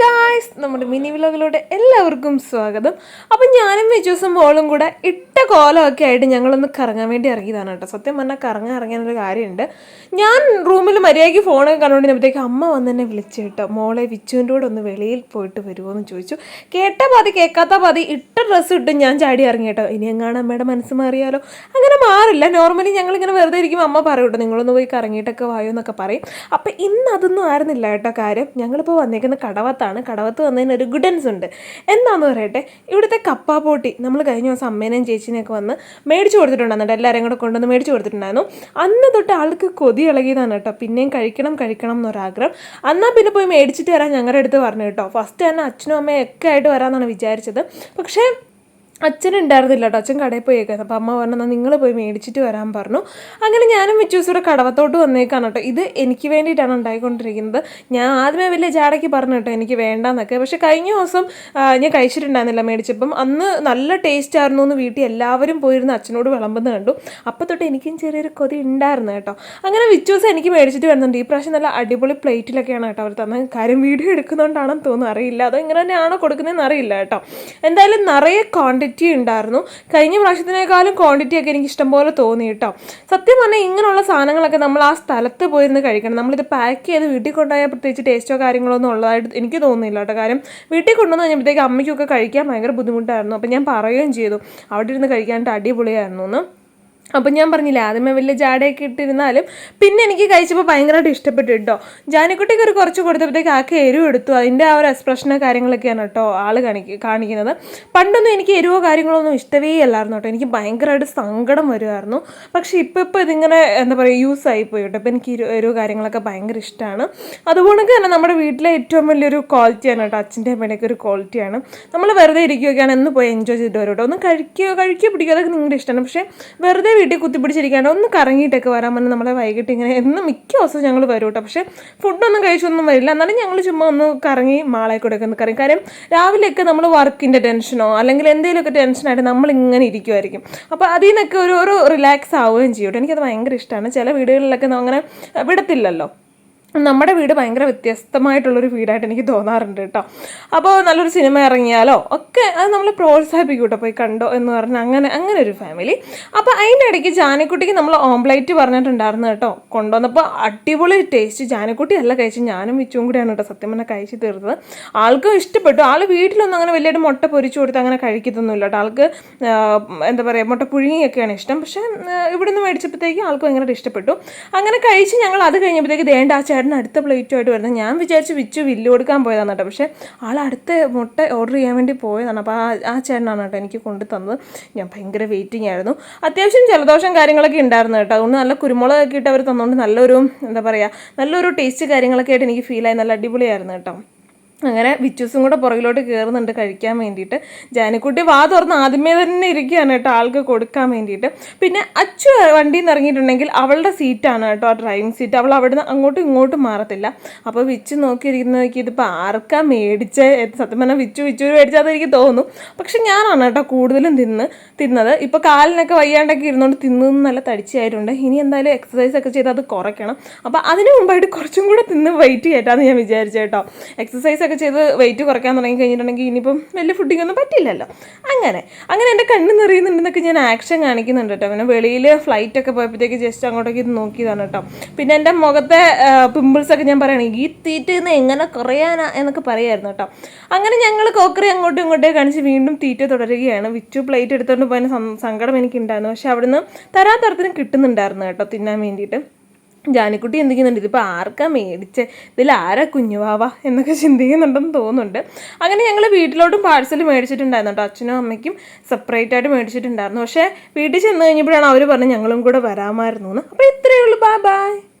Guys നമ്മുടെ mini വ്ലോഗിലൂടെ എല്ലാവർക്കും സ്വാഗതം. അപ്പം ഞാനും വിജൂസും മോളും കൂടെ കോലമൊക്കെ ആയിട്ട് ഞങ്ങളൊന്ന് കറങ്ങാൻ വേണ്ടി ഇറങ്ങിയതാണ് കേട്ടോ. സത്യം പറഞ്ഞാൽ കറങ്ങാൻ ഇറങ്ങാനൊരു കാര്യമുണ്ട്. ഞാൻ റൂമിൽ മര്യാദയ്ക്ക് ഫോണൊക്കെ കണ്ടുകൊണ്ടിരുന്നപ്പോഴത്തേക്ക് അമ്മ വന്ന് എന്നെ വിളിച്ചു കേട്ടോ. മോളെ വിച്ചുവിന്റെ കൂടെ ഒന്ന് വെളിയിൽ പോയിട്ട് വരുമോ എന്ന് ചോദിച്ചു. കേട്ട പാതി കേൾക്കാത്ത പാതി ഇട്ട ഡ്രസ്സ് ഇട്ടും ഞാൻ ചാടി ഇറങ്ങി കേട്ടോ. ഇനി എങ്ങാണ് അമ്മയുടെ മനസ്സ് മാറിയാലോ? അങ്ങനെ മാറില്ല. നോർമലി ഞങ്ങളിങ്ങനെ വെറുതെ ഇരിക്കുമ്പോൾ അമ്മ പറയും കേട്ടോ നിങ്ങളൊന്ന് പോയി കറങ്ങിയിട്ടൊക്കെ വായോ എന്നൊക്കെ പറയും. അപ്പം ഇന്ന് അതൊന്നും ആയിരുന്നില്ല കേട്ടോ കാര്യം. ഞങ്ങളിപ്പോൾ വന്നേക്കുന്ന കടവത്താണ്. കടവത്ത് വന്നതിന് ഒരു ഗുഡൻസ് ഉണ്ട്. എന്താണെന്ന് പറയട്ടെ? ഇവിടുത്തെ കപ്പാപ്പോട്ടി നമ്മൾ കഴിഞ്ഞ ദിവസം അമ്മേനെയും ചേച്ചിനെയൊക്കെ വന്ന് മേടിച്ചു കൊടുത്തിട്ടുണ്ടായിരുന്നു എല്ലാവരും കൂടെ കൊണ്ടുവന്ന് മേടിച്ചു കൊടുത്തിട്ടുണ്ടായിരുന്നു. അന്ന് തൊട്ട് ആൾക്ക് കൊതി ഇളകിയതാണ് കേട്ടോ. പിന്നെയും കഴിക്കണം കഴിക്കണം എന്നൊരാഗ്രഹം. എന്നാൽ പിന്നെ പോയി മേടിച്ചിട്ട് വരാൻ ഞങ്ങളുടെ അടുത്ത് പറഞ്ഞു കേട്ടോ. ഫസ്റ്റ് തന്നെ അച്ഛനും അമ്മയും ഒക്കെ ആയിട്ട് വരാമെന്നാണ് വിചാരിച്ചത്. പക്ഷേ അച്ഛൻ ഉണ്ടായിരുന്നില്ല കേട്ടോ അച്ഛൻ കടയിൽ പോയേക്കായിരുന്നു. അപ്പോൾ അമ്മ പറഞ്ഞു നിങ്ങൾ പോയി മേടിച്ചിട്ട് വരാൻ പറഞ്ഞു. അങ്ങനെ ഞാനും വിച്ചൂസ് ഇവിടെ കടവത്തോട്ട് വന്നേക്കാണ് കേട്ടോ ഇത് എനിക്ക് വേണ്ടിയിട്ടാണ് ഉണ്ടായിക്കൊണ്ടിരിക്കുന്നത്. ഞാൻ ആദ്യമേ വലിയ ജാടയ്ക്ക് പറഞ്ഞു കേട്ടോ എനിക്ക് വേണ്ടാന്നൊക്കെ. പക്ഷേ കഴിഞ്ഞ ദിവസം ഞാൻ കഴിച്ചിട്ടുണ്ടായിരുന്നില്ല മേടിച്ചപ്പം. അന്ന് നല്ല ടേസ്റ്റ് ആയിരുന്നു എന്ന് വീട്ടിൽ എല്ലാവരും പോയിരുന്ന് അച്ഛനോട് വിളമ്പുന്ന കണ്ടു. അപ്പോൾ തൊട്ട് എനിക്കും ചെറിയൊരു കൊതി ഉണ്ടായിരുന്നു കേട്ടോ. അങ്ങനെ വിച്ചൂസ് എനിക്ക് മേടിച്ചിട്ട് വരുന്നുണ്ട്. ഈ പ്രാവശ്യം നല്ല അടിപൊളി പ്ലേറ്റിലൊക്കെയാണ് കേട്ടോ അവർ തന്നെ കാര്യം വീഡിയോ എടുക്കുന്നതുകൊണ്ടാണെന്ന് തോന്നുന്നു. അറിയില്ല. അതോ ഇങ്ങനെ തന്നെയാണോ കൊടുക്കുന്നതെന്ന് അറിയില്ല കേട്ടോ. എന്തായാലും നിറയെ ക്വാണ്ടിറ്റി ഉണ്ടായിരുന്നു. കഴിഞ്ഞ പ്രാവശ്യത്തിനേക്കാളും ക്വാണ്ടിറ്റി ഒക്കെ എനിക്ക് ഇഷ്ടംപോലെ തോന്നി കേട്ടോ. സത്യം പറഞ്ഞാൽ ഇങ്ങനെയുള്ള സാധനങ്ങളൊക്കെ നമ്മൾ ആ സ്ഥലത്ത് പോയിരുന്ന് കഴിക്കണം. നമ്മളിത് പാക്ക് ചെയ്ത് വീട്ടിൽ കൊണ്ടുപോയാൽ പ്രത്യേകിച്ച് ടേസ്റ്റോ കാര്യങ്ങളോ ഒന്നും ഉള്ളതായിട്ട് എനിക്ക് തോന്നുന്നില്ല കേട്ടോ. കാര്യം വീട്ടിൽ കൊണ്ടുവന്ന് കഴിഞ്ഞപ്പോഴത്തേക്ക് അമ്മയ്ക്കൊക്കെ കഴിക്കാൻ ഭയങ്കര ബുദ്ധിമുട്ടായിരുന്നു. അപ്പം ഞാൻ പറയുകയും ചെയ്തു. അവിടെ ഇരുന്ന് കഴിക്കാനായിട്ട് അടിപൊളിയായിരുന്നു എന്ന്. അപ്പം ഞാൻ പറഞ്ഞില്ല ആദ്യമേ വലിയ ജാടയൊക്കെ ഇട്ടിരുന്നാലും പിന്നെ എനിക്ക് കഴിച്ചപ്പോൾ ഭയങ്കരമായിട്ട് ഇഷ്ടപ്പെട്ടു കേട്ടോ ജാനിക്കുട്ടിക്ക് ഒരു കുറച്ച് കൊടുത്തപ്പോഴത്തേക്ക് ആക്കി എരിവ് എടുത്തു. അതിന്റെ ആ ഒരു എക്സ്പ്രഷനോ കാര്യങ്ങളൊക്കെയാണ് കേട്ടോ ആൾ കാണിക്ക കാണിക്കുന്നത്. പണ്ടൊന്നും എനിക്ക് എരിവോ കാര്യങ്ങളോ ഒന്നും ഇഷ്ടവേ അല്ലായിരുന്നു കേട്ടോ എനിക്ക് ഭയങ്കരമായിട്ട് സങ്കടം വരുമായിരുന്നു പക്ഷേ ഇപ്പോൾ ഇപ്പോൾ ഇതിങ്ങനെ എന്താ പറയുക യൂസ് ആയിപ്പോയി കേട്ടോ അപ്പോൾ എനിക്ക് എരിവ് കാര്യങ്ങളൊക്കെ ഭയങ്കര ഇഷ്ടമാണ് അതുപോലെ തന്നെ നമ്മുടെ വീട്ടിലെ ഏറ്റവും വലിയൊരു ക്വാളിറ്റിയാണ് കേട്ടോ അച്ഛന്റെ അമ്മയുടെയൊക്കെ ഒരു ക്വാളിറ്റിയാണ് നമ്മൾ വെറുതെ ഇരിക്കുകയൊക്കെയാണ് എന്ന് പോയി എൻജോയ് ചെയ്തിട്ട് വരും കേട്ടോ ഒന്ന് കഴിക്കുകയോ കഴിക്കുകയോ പിടിക്കുകയോ അതൊക്കെ നിങ്ങളുടെ ഇഷ്ടമാണ് പക്ഷേ വെറുതെ വീട്ടിൽ കുത്തിപ്പിടിച്ചിരിക്കാണ്ട് ഒന്ന് കറങ്ങിയിട്ടൊക്കെ വരാൻ പറഞ്ഞാൽ നമ്മളെ വൈകിട്ട് ഇങ്ങനെ എന്ന് മിക്ക ദിവസവും ഞങ്ങൾ വരും കേട്ടോ. പക്ഷേ ഫുഡൊന്നും കഴിച്ചൊന്നും വരില്ല. എന്നാലും ഞങ്ങൾ ചുമ്മാ ഒന്ന് കറങ്ങി മാളെ കൂടെ ഒക്കെ ഒന്ന് കറങ്ങി. കാര്യം രാവിലെയൊക്കെ നമ്മൾ വർക്കിന്റെ ടെൻഷനോ അല്ലെങ്കിൽ എന്തെങ്കിലുമൊക്കെ ടെൻഷനായിട്ട് നമ്മൾ ഇങ്ങനെ ഇരിക്കുമായിരിക്കും അപ്പോൾ അതിൽ നിന്നൊക്കെ ഒരു ഒരു റിലാക്സ് ആവുകയും ചെയ്യും എനിക്കത് ഭയങ്കര ഇഷ്ടമാണ്. ചില വീടുകളിലൊക്കെ അങ്ങനെ വിടത്തില്ലല്ലോ. നമ്മുടെ വീട് ഭയങ്കര വ്യത്യസ്തമായിട്ടുള്ളൊരു വീടായിട്ട് എനിക്ക് തോന്നാറുണ്ട് കേട്ടോ. അപ്പോൾ നല്ലൊരു സിനിമ ഇറങ്ങിയാലോ? ഒക്കെ അത് നമ്മൾ പ്രോത്സാഹിപ്പിക്കും കേട്ടോ പോയി കണ്ടോ എന്ന് പറഞ്ഞ് അങ്ങനെ അങ്ങനെ ഒരു ഫാമിലി അപ്പോൾ അതിന്റെ ഇടയ്ക്ക് ജാനക്കുട്ടിക്ക് നമ്മൾ ഓംപ്ലേറ്റ് പറഞ്ഞിട്ടുണ്ടായിരുന്നു കേട്ടോ. കൊണ്ടുവന്നപ്പോൾ അടിപൊളി ടേസ്റ്റ്. ജാനക്കുട്ടി അല്ല കഴിച്ച് ഞാനും വിച്ചും കൂടിയാണ് കേട്ടോ സത്യം പറഞ്ഞാൽ കഴിച്ച് തീർത്തത്. ആൾക്കും ഇഷ്ടപ്പെട്ടു. ആൾ വീട്ടിലൊന്നും അങ്ങനെ വലിയൊരു മുട്ട പൊരിച്ചു കൊടുത്ത് അങ്ങനെ കഴിക്കത്തൊന്നുമില്ല കേട്ടോ. ആൾക്ക് എന്താ പറയുക മുട്ട പുഴുങ്ങിയൊക്കെയാണ് ഇഷ്ടം. പക്ഷേ ഇവിടുന്ന് മേടിച്ചപ്പോഴത്തേക്ക് ആൾക്ക് ഭയങ്കരമായിട്ട് ഇഷ്ടപ്പെട്ടു. അങ്ങനെ കഴിച്ച് ഞങ്ങൾ അത് കഴിഞ്ഞപ്പോഴത്തേക്ക് ദേണ്ട ആ ചേട്ടൻ അടുത്ത പ്ലേറ്റുമായിട്ട് വരുന്നത്. ഞാൻ വിചാരിച്ചു വിച്ചു വില്ല് കൊടുക്കാൻ പോയതാണ് കേട്ടോ. പക്ഷേ ആൾ അടുത്ത മുട്ട ഓർഡർ ചെയ്യാൻ വേണ്ടി പോയതാണ്. അപ്പോൾ ആ ആ ചേട്ടനാണ് കേട്ടോ എനിക്ക് കൊണ്ടു തന്നത്. ഞാൻ ഭയങ്കര വെയിറ്റിംഗ് ആയിരുന്നു. അത്യാവശ്യം ജലദോഷം കാര്യങ്ങളൊക്കെ ഉണ്ടായിരുന്നു കേട്ടോ. അതുകൊണ്ട് നല്ല കുരുമുളകൊക്കെ ഇട്ട് അവർ തന്നുകൊണ്ട് നല്ലൊരു എന്താ പറയുക നല്ലൊരു ടേസ്റ്റ് കാര്യങ്ങളൊക്കെ ആയിട്ട് എനിക്ക് ഫീൽ ആയി. നല്ല അടിപൊളിയായിരുന്നു കേട്ടോ. അങ്ങനെ വിച്ചൂസും കൂടെ പുറകിലോട്ട് കയറുന്നുണ്ട് കഴിക്കാൻ വേണ്ടിയിട്ട്. ജാനിക്കുട്ടി വാ തുറന്ന് ആദ്യമേ തന്നെ ഇരിക്കുകയാണ് കേട്ടോ ആൾക്ക് കൊടുക്കാൻ വേണ്ടിയിട്ട്. പിന്നെ അച്ചു വണ്ടിയിൽ നിന്ന് ഇറങ്ങിയിട്ടുണ്ടെങ്കിൽ അവളുടെ സീറ്റാണ് കേട്ടോ ആ ഡ്രൈവിംഗ് സീറ്റ്. അവൾ അവിടുന്ന് അങ്ങോട്ടും ഇങ്ങോട്ടും മാറത്തില്ല. അപ്പോൾ വിച്ച് നോക്കിയിരിക്കുന്ന നോക്കി ഇതിപ്പോൾ ആർക്കാ മേടിച്ച? സത്യം പറഞ്ഞാൽ വിച്ചു വിച്ചു മേടിച്ചാൽ എനിക്ക് തോന്നും. പക്ഷെ ഞാനാണ് കേട്ടോ കൂടുതലും തിന്ന് തിന്നത്. ഇപ്പോൾ കാലിനൊക്കെ വയ്യാണ്ടൊക്കെ ഇരുന്നുകൊണ്ട് തിന്നു നല്ല തടിച്ചായിട്ടുണ്ട്. ഇനി എന്തായാലും എക്സസൈസ് ഒക്കെ ചെയ്ത് അത് കുറയ്ക്കണം. അപ്പോൾ അതിന് മുമ്പായിട്ട് കുറച്ചും കൂടെ തിന്ന് വെയിറ്റ് ചെയ്യട്ടാന്ന് ഞാൻ വിചാരിച്ചു കേട്ടോ. എക്സസൈസ് ഒക്കെ ചെയ്ത് വെയിറ്റ് കുറയ്ക്കാൻ തുടങ്ങി കഴിഞ്ഞിട്ടുണ്ടെങ്കിൽ ഇനിയിപ്പം വലിയ ഫുഡിംഗ് ഒന്നും പറ്റില്ലല്ലോ. അങ്ങനെ അങ്ങനെ എന്റെ കണ്ണ് നിറയുന്നുണ്ടെന്നൊക്കെ ഞാൻ ആക്ഷൻ കാണിക്കുന്നുണ്ട് കേട്ടോ. പിന്നെ വെളിയിൽ ഫ്ലൈറ്റ് ഒക്കെ പോയപ്പോഴത്തേക്ക് ജസ്റ്റ് അങ്ങോട്ടേക്ക് ഇത് നോക്കിയതാണ് കേട്ടോ. പിന്നെ എന്റെ മുഖത്തെ പിമ്പിൾസ് ഒക്കെ ഞാൻ പറയണേ ഈ തീറ്റയിൽ നിന്ന് എങ്ങനെ കുറയാനാ? എന്നൊക്കെ പറയായിരുന്നു കേട്ടോ. അങ്ങനെ ഞങ്ങൾ കോക്കറി അങ്ങോട്ടും ഇങ്ങോട്ടേ കാണിച്ച് വീണ്ടും തീറ്റ തുടരുകയാണ്. വിച്ചു പ്ലേറ്റ് എടുത്തുകൊണ്ട് പോയതിന് സങ്കടം എനിക്കുണ്ടായിരുന്നു. പക്ഷെ അവിടുന്ന് തരാത്തരത്തിന് കിട്ടുന്നുണ്ടായിരുന്നു കേട്ടോ തിന്നാൻ വേണ്ടിയിട്ട്. ജാനിക്കുട്ടി എന്തിക്കുന്നുണ്ട് ഇതിപ്പോൾ ആർക്കാ മേടിച്ച്? ഇതിൽ ആരാ കുഞ്ഞുവാവ എന്നൊക്കെ ചിന്തിക്കുന്നുണ്ടെന്ന് തോന്നുന്നുണ്ട്. അങ്ങനെ ഞങ്ങൾ വീട്ടിലോട്ടും പാഴ്സൽ മേടിച്ചിട്ടുണ്ടായിരുന്നു കേട്ടോ. അച്ഛനും അമ്മയ്ക്കും സെപ്പറേറ്റ് ആയിട്ട് മേടിച്ചിട്ടുണ്ടായിരുന്നു. പക്ഷേ വീട്ടിൽ ചെന്ന് കഴിഞ്ഞപ്പോഴാണ് അവർ പറഞ്ഞ് ഞങ്ങളും കൂടെ വരാമായിരുന്നു എന്ന്. അപ്പോൾ ഇത്രയേ ഉള്ളൂ. ബാ ബായ്